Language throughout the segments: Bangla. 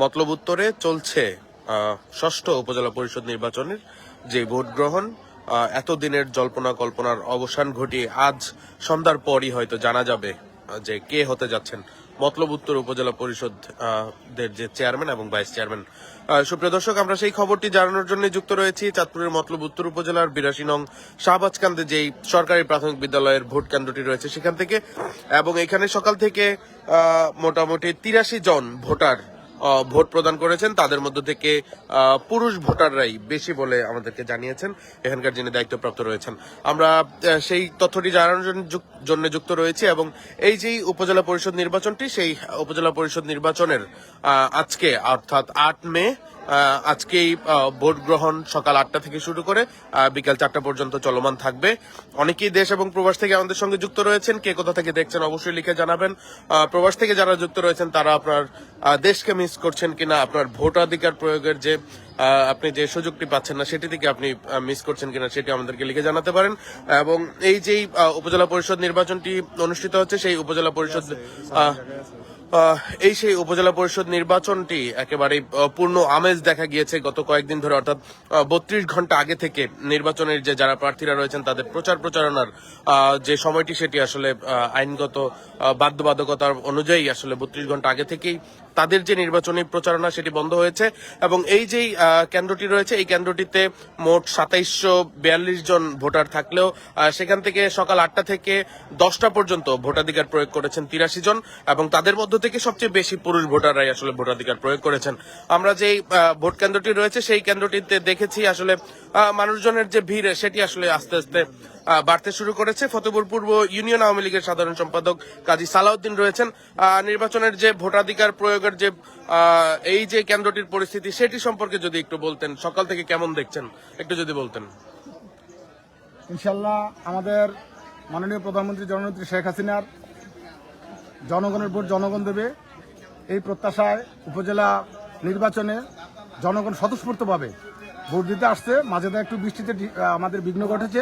মতলব উত্তরে চলছে ষষ্ঠ উপজেলা পরিষদ নির্বাচনের যে ভোট গ্রহণ এতদিনের জল্পনা কল্পনার অবসান ঘটিয়ে আজ সন্ধ্যার পরই হয়তো জানা যাবে যে কে হতে যাচ্ছেন। মতলব উত্তর উপজেলা পরিষদ দের যে চেয়ারম্যান এবং ভাইস চেয়ারম্যান। সুপ্রিয় দর্শক, আমরা সেই খবরটি জানানোর জন্য যুক্ত রয়েছি চাঁদপুরের মতলব উত্তর উপজেলার বিরাশি নং শাহবাজকান্দে যেই সরকারি প্রাথমিক বিদ্যালয়ের ভোট কেন্দ্রটি রয়েছে সেখান থেকে। এবং এখানে সকাল থেকে মোটামুটি তিরাশি জন ভোটার ভোট প্রদান করেছেন, তাদের মধ্য থেকে পুরুষ ভোটাররাই বেশি বলে আমাদেরকে জানিয়েছেন। এখানকার যিনি দায়িত্বপ্রাপ্ত রয়েছেন। আমরা সেই তথ্যটি জানানোর জন্য যুক- জন্য যুক্ত রয়েছি এবং এই যে উপজেলা পরিষদ নির্বাচনটি, সেই উপজেলা পরিষদ নির্বাচনের আজকে, অর্থাৎ আট মে আজকেই ভোট গ্রহণ সকাল আটটা থেকে শুরু করে বিকাল চারটা পর্যন্ত চলমান থাকবে। অনেকেই দেশ এবং প্রবাস থেকে আমাদের সঙ্গে যুক্ত রয়েছেন। কে কোথা থেকে দেখছেন অবশ্যই লিখে জানাবেন। প্রবাস থেকে যারা যুক্ত রয়েছেন, তারা আপনার দেশকে মিস করছেন কিনা, আপনার ভোটাধিকার প্রয়োগের যে আপনি যে সুযোগটি পাচ্ছেন না, সেটি থেকে আপনি মিস করছেন কিনা, সেটি আমাদেরকে লিখে জানাতে পারেন। এবং এই যেই উপজেলা পরিষদ নির্বাচনটি অনুষ্ঠিত হচ্ছে, সেই উপজেলা পরিষদ এই সেই উপজেলা পরিষদ নির্বাচনটি একেবারে পূর্ণ আমেজ দেখা গিয়েছে গত কয়েকদিন ধরে, অর্থাৎ বত্রিশ ঘণ্টা আগে থেকে নির্বাচনের যে যারা প্রার্থীরা রয়েছেন, তাদের প্রচার প্রচারণার যে সময়টি সেটি আসলে আইনগত বাধ্যবাধকতার অনুযায়ী আসলে বত্রিশ ঘণ্টা আগে থেকেই তাদের যে নির্বাচনী প্রচারণা সেটি বন্ধ হয়েছে এবং এই যেই কেন্দ্রটি রয়েছে, এই কেন্দ্রটিতে মোট সাতাইশশো বিয়াল্লিশ জন ভোটার থাকলেও সেখান থেকে সকাল আটটা থেকে দশটা পর্যন্ত ভোটাধিকার প্রয়োগ করেছেন তিরাশি জন এবং তাদের মধ্য থেকে সবচেয়ে বেশি পুরুষ ভোটাররাই আসলে ভোটাধিকার প্রয়োগ করেছেন। আমরা যেই ভোট কেন্দ্রটি রয়েছে, সেই কেন্দ্রটিতে দেখেছি আসলে মানুষজনের যে ভিড়, সেটি আসলে আস্তে আস্তে বাড়তে শুরু করেছে। ফতেপুর পূর্ব ইউনিয়ন আওয়ামী লীগের সাধারণ সম্পাদক কাজী সালাউদ্দিন রয়েছেন। নির্বাচনের যে ভোটাধিকার প্রয়োগের যে এই যে কেন্দ্রটির পরিস্থিতি, সেটি সম্পর্কে যদি একটু বলতেন, সকাল থেকে কেমন দেখছেন? একটু যদি বলতেন। ইনশাল্লাহ আমাদের মাননীয় প্রধানমন্ত্রী জননেত্রী শেখ হাসিনার জনগণের ভোট জনগণ দেবে। এই প্রত্যাশায় উপজেলা নির্বাচনে জনগণ স্বতঃস্ফূর্তভাবে ভোট দিতে আসছে। মাঝে তো একটু বৃষ্টিতে আমাদের বিঘ্ন ঘটেছে।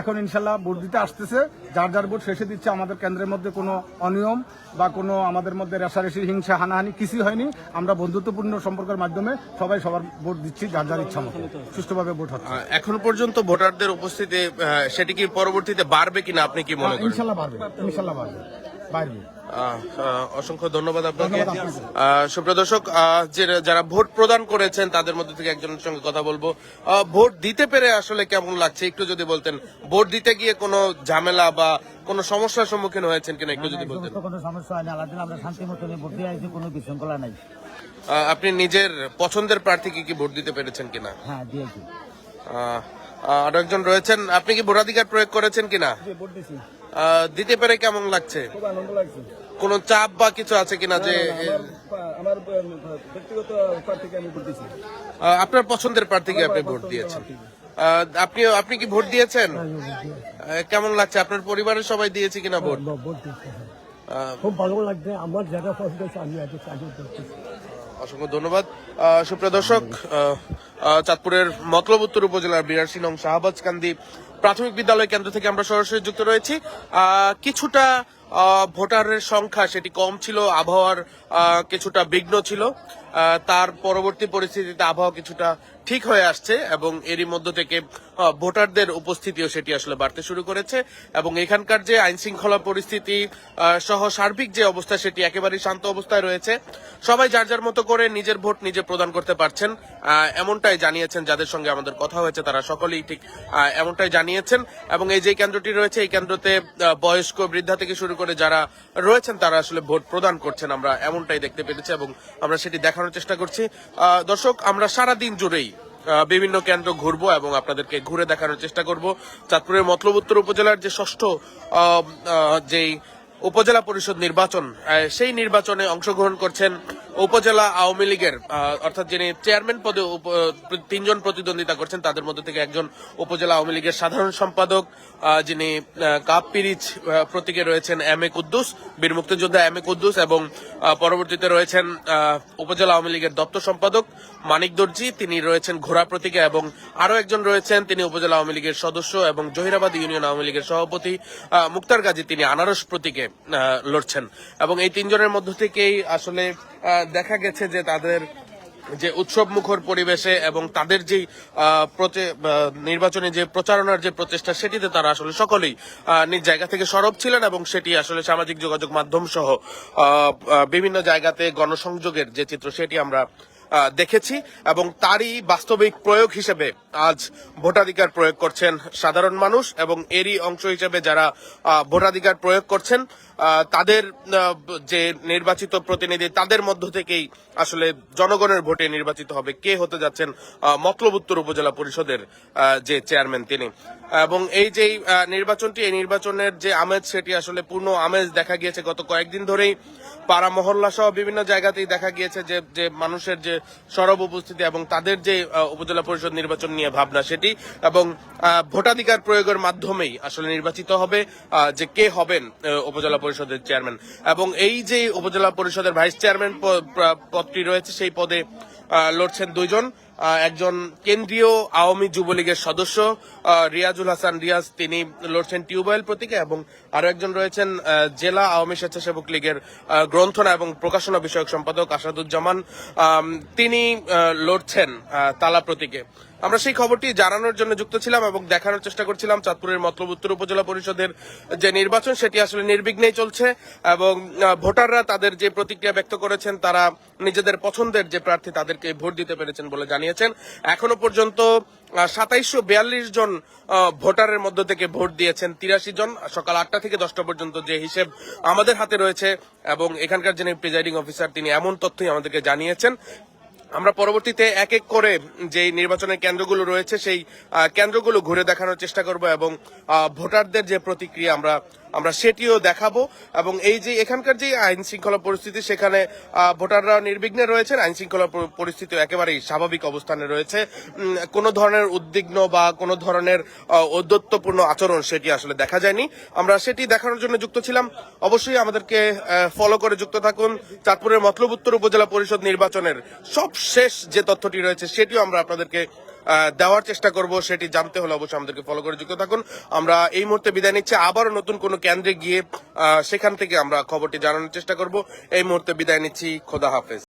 এখন ইনশাল্লাহ ভোট দিতে আসতেছে। যার যার ভোট শেষে দিচ্ছে আমাদের কেন্দ্রের মধ্যে কোনো অনিয়ম বা কোনো আমাদের মধ্যে রেশারেশি হিংসা হানাহানি কিছুই হয়নি। আমরা বন্ধুত্বপূর্ণ সম্পর্কের মাধ্যমে সবাই সবার ভোট দিচ্ছি যার যার ইচ্ছা মতো। সুষ্ঠুভাবে ভোট হচ্ছে। এখন পর্যন্ত ভোটারদের উপস্থিতি সেটি কি পরবর্তীতে বাড়বে কিনা আপনি কি মনে করেন? ইনশাল্লাহ বাড়বে ইনশাল্লাহ বাড়বে। অসংখ্য ধন্যবাদ আপনাকে। সুপ্রিয় দর্শক যারা ভোট প্রদান করেছেন তাদের মধ্যে থেকে একজনের সঙ্গে কথা বলব। ভোট দিতে পেরে আসলে কেমন লাগছে? একটু যদি বলতেন ভোট দিতে গিয়ে কোনো ঝামেলা বা কোনো সমস্যার সম্মুখীন হয়েছেন কিনা একটু যদি বলতেন। কোনো সমস্যা হয় না আল্লাহ দিলে আমরা শান্তি মতো ভোট দিয়ে আসছি কোনো বিশৃঙ্খলা নাই। আপনি নিজের পছন্দের প্রার্থীকে কি ভোট দিতে পেরেছেন কিনা? হ্যাঁ দিয়েছি। আহ, আহ, আরও একজন রয়েছেন। আপনি কি ভোটাধিকার প্রয়োগ করেছেন কিনা? ভোট আহ, দিতে পেরে কেমন লাগছে? খুব আনন্দ লাগছে। কোনো চাপ বা কিছু আছে কিনা যে আমার ব্যক্তিগত প্রার্থীকে আমি ভোট দিছি আপনার পছন্দের প্রার্থীকে আপনি ভোট দিয়েছেন। আপনি আপনি কি ভোট দিয়েছেন? কেমন লাগছে? আপনার পরিবারের সবাই দিয়েছে কিনা ভোট? খুব ভালো লাগছে। আমার যেটা পছন্দ আমি আগে অসংখ্য ধন্যবাদ। সুপ্রিয় দর্শক চাঁদপুরের মতলব উত্তর উপজেলার বিরাশি নং শাহবাজকান্দি প্রাথমিক বিদ্যালয় কেন্দ্র থেকে আমরা সরাসরি যুক্ত রয়েছি। কিছুটা ভোটারের সংখ্যা সেটি কম ছিল, আবহাওয়ার কিছুটা বিঘ্ন ছিল। তার পরবর্তী পরিস্থিতিতে আবহাওয়া কিছুটা ঠিক হয়ে আসছে এবং এরই মধ্য থেকে ভোটারদের উপস্থিতিও সেটি আসলে বাড়তে শুরু করেছে এবং এখানকার যে আইন শৃঙ্খলা পরিস্থিতি সহ সার্বিক যে অবস্থা সেটি একেবারেই শান্ত অবস্থায় রয়েছে। সবাই যার যার মতো করে নিজের ভোট নিজে প্রদান করতে পারছেন এমনটাই জানিয়েছেন যাদের সঙ্গে আমাদের কথা হয়েছে, তারা সকলেই ঠিক এমনটাই জানিয়েছেন। এবং এই যে কেন্দ্রটি রয়েছে, এই কেন্দ্রতে বয়স্ক বৃদ্ধা থেকে শুরু করে যারা রয়েছেন, তারা আসলে ভোট প্রদান করছেন। আমরা এমনটাই দেখতে পেরেছি এবং আমরা সেটি দেখানোর চেষ্টা করছি। দর্শক, আমরা সারা দিন জুড়েই বিভিন্ন কেন্দ্র ঘুরবো এবং আপনাদেরকে ঘুরে দেখানোর চেষ্টা করব। চাঁদপুরের মতলব উত্তর উপজেলার যে ষষ্ঠ যেই উপজেলা পরিষদ নির্বাচন সেই নির্বাচনে অংশগ্রহণ করছেন উপজেলা আওয়ামী লীগের অর্থাৎ যিনি চেয়ারম্যান পদে তিনজন প্রতিদ্বন্দ্বিতা করছেন, তাদের মধ্যে থেকে একজন উপজেলা আওয়ামী লীগের সাধারণ সম্পাদক যিনি কাপ পিরিচ প্রতীকে রয়েছেন এম এ কুদ্দুস, বীর মুক্তিযোদ্ধা এম এ কুদ্দুস এবং পরবর্তীতে রয়েছেন উপজেলা আওয়ামী লীগের দপ্তর সম্পাদক মানিক দর্জি, তিনি রয়েছেন ঘোড়া প্রতীকে এবং আরও একজন রয়েছেন, তিনি উপজেলা আওয়ামী লীগের সদস্য এবং জহিরাবাদ ইউনিয়ন আওয়ামী লীগের সভাপতি মুক্তার গাজী, তিনি আনারস প্রতীকে লড়ছেন। এবং এই তিনজনের মধ্য থেকেই আসলে দেখা গেছে যে তাদের যে উৎসব মুখর পরিবেশে এবং তাদের যে নির্বাচনে যে প্রচারণার যে প্রচেষ্টা, সেটিতে তারা আসলে সকলেই নিজ জায়গা থেকে সরব ছিলেন এবং সেটি আসলে সামাজিক যোগাযোগ মাধ্যম সহ বিভিন্ন জায়গাতে গণসংযোগের যে চিত্র, সেটি আমরা দেখেছি এবং তারই বাস্তবিক প্রয়োগ হিসেবে আজ ভোটাধিকার প্রয়োগ করছেন সাধারণ মানুষ এবং এরই অংশ হিসেবে যারা ভোটাধিকার প্রয়োগ করছেন তাদের যে নির্বাচিত প্রতিনিধি, তাদের মধ্য থেকেই আসলে জনগণের ভোটে নির্বাচিত হবে। কে হতে যাচ্ছেন মতলব উত্তর উপজেলা পরিষদের যে চেয়ারম্যান তিনি। এবং এই যে নির্বাচনটি, এই নির্বাচনের যে আমেজ, সেটি আসলে পূর্ণ আমেজ দেখা গিয়েছে। গত কয়েকদিন ধরেই পাড়া মহল্লা সহ বিভিন্ন জায়গাতেই দেখা গিয়েছে যে যে মানুষের যে সরব উপস্থিতি এবং তাদের যে উপজেলা পরিষদ নির্বাচন নিয়ে ভাবনা সেটি এবং ভোটাধিকার প্রয়োগের মাধ্যমেই আসলে নির্বাচিত হবে যে কে হবেন উপজেলা পরিষদের চেয়ারম্যান। এবং এই যে উপজেলা পরিষদের ভাইস চেয়ারম্যান পদটি রয়েছে, সেই পদে লড়ছেন দুইজন। একজন কেন্দ্রীয় আওয়ামী যুবলীগের সদস্য রিয়াজুল হাসান রিয়াজ, তিনি লড়ছেন টিউবওয়েল প্রতীকে এবং আরও একজন রয়েছেন জেলা আওয়ামী স্বেচ্ছাসেবক লীগের গ্রন্থনা এবং প্রকাশনা বিষয়ক সম্পাদক আসাদুজ্জামান। তিনি লড়ছেন তালা প্রতীকে। আমরা সেই খবরটি জানানোর জন্য যুক্ত ছিলাম এবং দেখানোর চেষ্টা করছিলাম চাঁদপুরের মতলব উত্তর উপজেলা পরিষদের যে নির্বাচন, সেটি আসলে নির্বিঘ্নেই চলছে এবং ভোটাররা তাদের যে প্রতিক্রিয়া ব্যক্ত করেছেন, তারা নিজেদের পছন্দের যে প্রার্থী তাদেরকে ভোট দিতে পেরেছেন বলে জানিয়েছেন। এখনও পর্যন্ত সাতাইশশো বিয়াল্লিশ জন ভোটারের মধ্য থেকে ভোট দিয়েছেন, তিরাশি জন, সকাল আটটা থেকে দশটা পর্যন্ত যে হিসেব আমাদের হাতে রয়েছে এবং এখানকার যিনি প্রিজাইডিং অফিসার, তিনি এমন তথ্যই আমাদেরকে জানিয়েছেন। আমরা পরবর্তীতে এক এক করে যে নির্বাচনের কেন্দ্রগুলো রয়েছে, সেই কেন্দ্রগুলো ঘুরে দেখানোর চেষ্টা করব এবং ভোটারদের যে প্রতিক্রিয়া আমরা আমরা সেটিও দেখাবো। এবং এই যে এখানকার যে আইন শৃঙ্খলা পরিস্থিতি সেখানে ভোটাররা নির্বিঘ্নে রয়েছেন। আইন শৃঙ্খলা পরিস্থিতি একেবারেই স্বাভাবিক অবস্থানে রয়েছে। কোনো ধরনের উদ্বিগ্ন বা কোনো ধরনের আহ, ঔদ্ধত্যপূর্ণ আচরণ সেটি আসলে দেখা যায়নি। আমরা সেটি দেখানোর জন্য যুক্ত ছিলাম। অবশ্যই আমাদেরকে ফলো করে যুক্ত থাকুন। চাঁদপুরের মতলব উত্তর উপজেলা পরিষদ নির্বাচনের সব শেষ যে তথ্যটি রয়েছে সেটিও আমরা আপনাদেরকে দেওয়ার চেষ্টা করব, সেটি জানতে হলে অবশ্যই আমাদেরকে ফলো করে যুক্ত থাকুন। আমরা এই মুহূর্তে বিদায় নিচ্ছি। আবারও নতুন কোনো কেন্দ্রে গিয়ে সেখান থেকে আমরা খবরটি জানানোর চেষ্টা করব। এই মুহূর্তে বিদায় নিচ্ছি। খোদা হাফেজ।